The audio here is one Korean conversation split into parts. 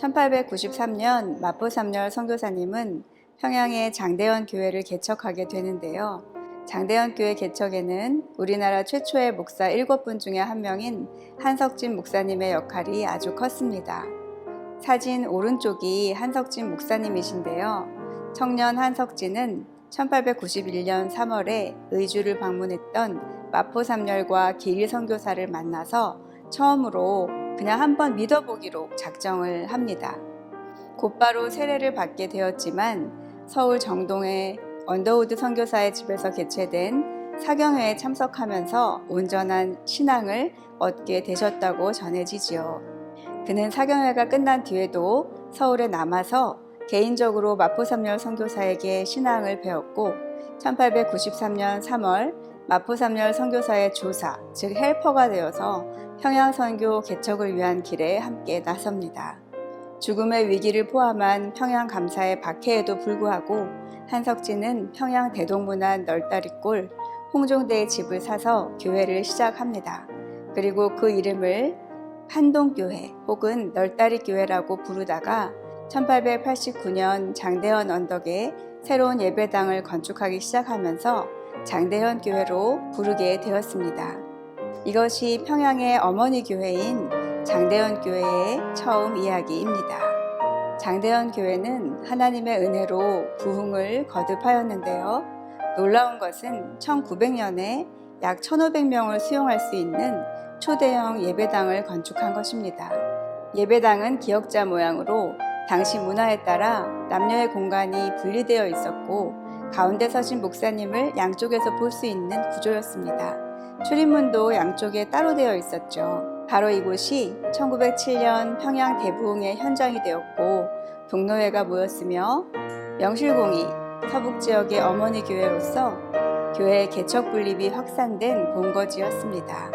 1893년 마포 삼열 선교사님은 평양의 장대원 교회를 개척하게 되는데요. 장대원 교회 개척에는 우리나라 최초의 목사 7분 중에 한 명인 한석진 목사님의 역할이 아주 컸습니다. 사진 오른쪽이 한석진 목사님이신데요. 청년 한석진은 1891년 3월에 의주를 방문했던 마포 삼열과 기일 선교사를 만나서 처음으로 그냥 한번 믿어보기로 작정을 합니다. 곧바로 세례를 받게 되었지만 서울 정동의 언더우드 선교사의 집에서 개최된 사경회에 참석하면서 온전한 신앙을 얻게 되셨다고 전해지지요. 그는 사경회가 끝난 뒤에도 서울에 남아서 개인적으로 마포삼열 선교사에게 신앙을 배웠고 1893년 3월 마포삼열 선교사의 조사, 즉 헬퍼가 되어서 평양 선교 개척을 위한 길에 함께 나섭니다. 죽음의 위기를 포함한 평양 감사의 박해에도 불구하고 한석진은 평양 대동문안 널다리골 홍종대의 집을 사서 교회를 시작합니다. 그리고 그 이름을 한동교회 혹은 널다리 교회라고 부르다가 1889년 장대현 언덕에 새로운 예배당을 건축하기 시작하면서 장대현 교회로 부르게 되었습니다. 이것이 평양의 어머니 교회인 장대현 교회의 처음 이야기입니다. 장대현 교회는 하나님의 은혜로 부흥을 거듭하였는데요. 놀라운 것은 1900년에 약 1500명을 수용할 수 있는 초대형 예배당을 건축한 것입니다. 예배당은 기역자 모양으로 당시 문화에 따라 남녀의 공간이 분리되어 있었고 가운데 서신 목사님을 양쪽에서 볼 수 있는 구조였습니다. 출입문도 양쪽에 따로 되어 있었죠. 바로 이곳이 1907년 평양 대부흥의 현장이 되었고 동노회가 모였으며 명실공히 서북 지역의 어머니 교회로서 교회 개척 분립이 확산된 본거지였습니다.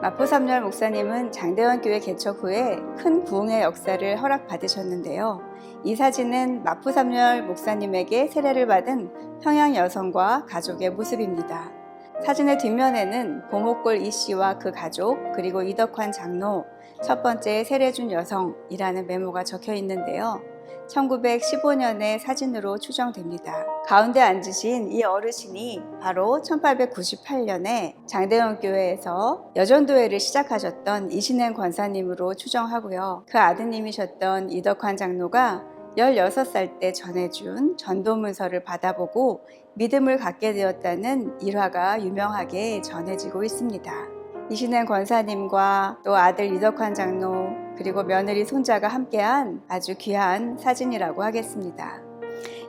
마포 삼열 목사님은 장대원 교회 개척 후에 큰 부흥의 역사를 허락받으셨는데요. 이 사진은 마포 삼열 목사님에게 세례를 받은 평양 여성과 가족의 모습입니다. 사진의 뒷면에는 보목골 이 씨와 그 가족 그리고 이덕환 장로 첫 번째 세례준 여성이라는 메모가 적혀 있는데요. 1915년의 사진으로 추정됩니다. 가운데 앉으신 이 어르신이 바로 1898년에 장대원 교회에서 여전도회를 시작하셨던 이신행 권사님으로 추정하고요. 그 아드님이셨던 이덕환 장로가 16살 때 전해준 전도문서를 받아보고 믿음을 갖게 되었다는 일화가 유명하게 전해지고 있습니다. 이신행 권사님과 또 아들 이덕환 장로 그리고 며느리 손자가 함께한 아주 귀한 사진이라고 하겠습니다.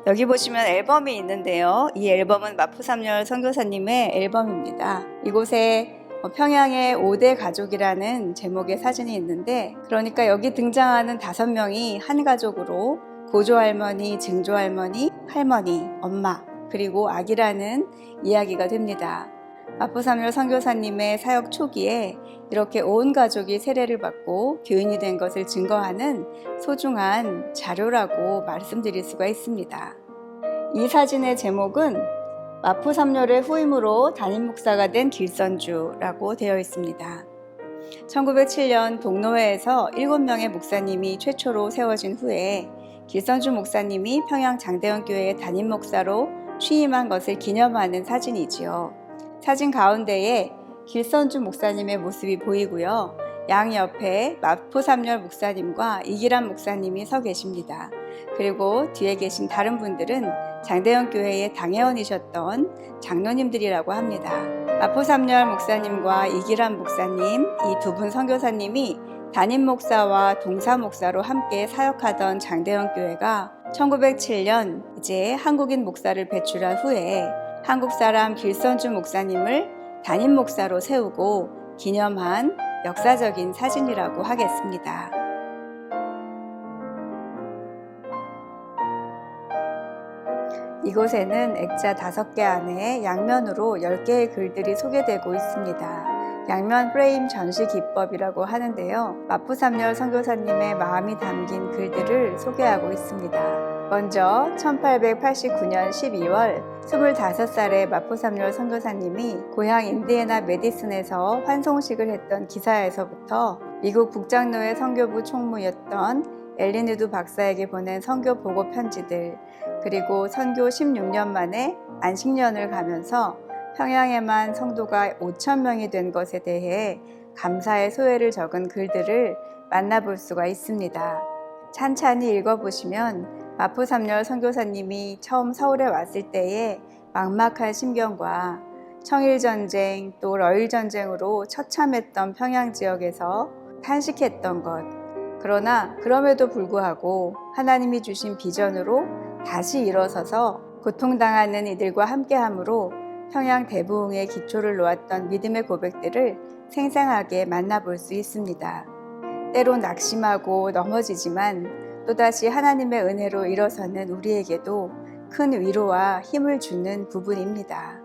여기 보시면 앨범이 있는데요. 이 앨범은 마포삼열 선교사님의 앨범입니다. 이곳에 어, 평양의 5대 가족이라는 제목의 사진이 있는데 그러니까 여기 등장하는 다섯 명이 한 가족으로 고조 할머니, 증조 할머니, 할머니, 엄마 그리고 아기라는 이야기가 됩니다. 마포삼열 선교사님의 사역 초기에 이렇게 온 가족이 세례를 받고 교인이 된 것을 증거하는 소중한 자료라고 말씀드릴 수가 있습니다. 이 사진의 제목은 마포삼열의 후임으로 담임 목사가 된 길선주라고 되어 있습니다. 1907년 동노회에서 7명의 목사님이 최초로 세워진 후에 길선주 목사님이 평양 장대원 교회의 담임 목사로 취임한 것을 기념하는 사진이지요. 사진 가운데에 길선주 목사님의 모습이 보이고요. 양 옆에 마포삼열 목사님과 이기란 목사님이 서 계십니다. 그리고 뒤에 계신 다른 분들은 장대현 교회의 당회원이셨던 장로님들이라고 합니다. 마포삼열 목사님과 이기란 목사님, 이 두 분 선교사님이 담임 목사와 동사 목사로 함께 사역하던 장대현 교회가 1907년 이제 한국인 목사를 배출한 후에 한국 사람 길선주 목사님을 담임 목사로 세우고 기념한 역사적인 사진이라고 하겠습니다. 이곳에는 액자 5개 안에 양면으로 10개의 글들이 소개되고 있습니다. 양면 프레임 전시 기법이라고 하는데요. 마푸삼열 선교사님의 마음이 담긴 글들을 소개하고 있습니다. 먼저 1889년 12월 25살의 마포삼열 선교사님이 고향 인디애나 메디슨에서 환송식을 했던 기사에서부터 미국 북장로회 선교부 총무였던 엘리누드 박사에게 보낸 선교 보고 편지들, 그리고 선교 16년 만에 안식년을 가면서 평양에만 성도가 5천 명이 된 것에 대해 감사의 소회를 적은 글들을 만나볼 수가 있습니다. 찬찬히 읽어보시면 마포삼열 선교사님이 처음 서울에 왔을 때의 막막한 심경과 청일전쟁 또 러일전쟁으로 처참했던 평양 지역에서 탄식했던 것 그러나 그럼에도 불구하고 하나님이 주신 비전으로 다시 일어서서 고통당하는 이들과 함께함으로 평양 대부흥의 기초를 놓았던 믿음의 고백들을 생생하게 만나볼 수 있습니다. 때로 낙심하고 넘어지지만 또다시 하나님의 은혜로 일어서는 우리에게도 큰 위로와 힘을 주는 부분입니다.